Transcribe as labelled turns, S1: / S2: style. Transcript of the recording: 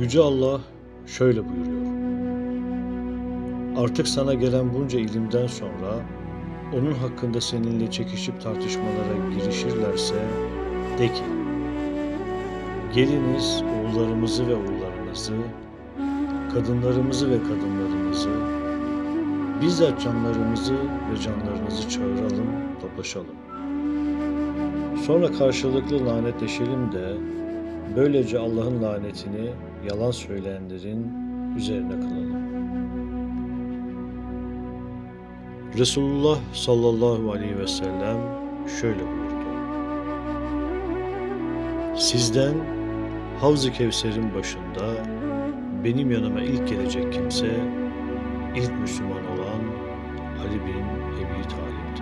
S1: Yüce Allah şöyle buyuruyor. Artık sana gelen bunca ilimden sonra onun hakkında seninle çekişip tartışmalara girişirlerse de ki Geliniz oğullarımızı ve oğullarınızı, kadınlarımızı ve kadınlarınızı, bizzat canlarımızı ve canlarınızı çağıralım, toplaşalım. Sonra karşılıklı lanetleşelim de böylece Allah'ın lanetini yalan söyleyenlerin üzerine kılalım. Resulullah sallallahu aleyhi ve sellem şöyle buyurdu. Sizden Havz-ı Kevser'in başında benim yanıma ilk gelecek kimse ilk Müslüman olan Ali bin Ebi Talib.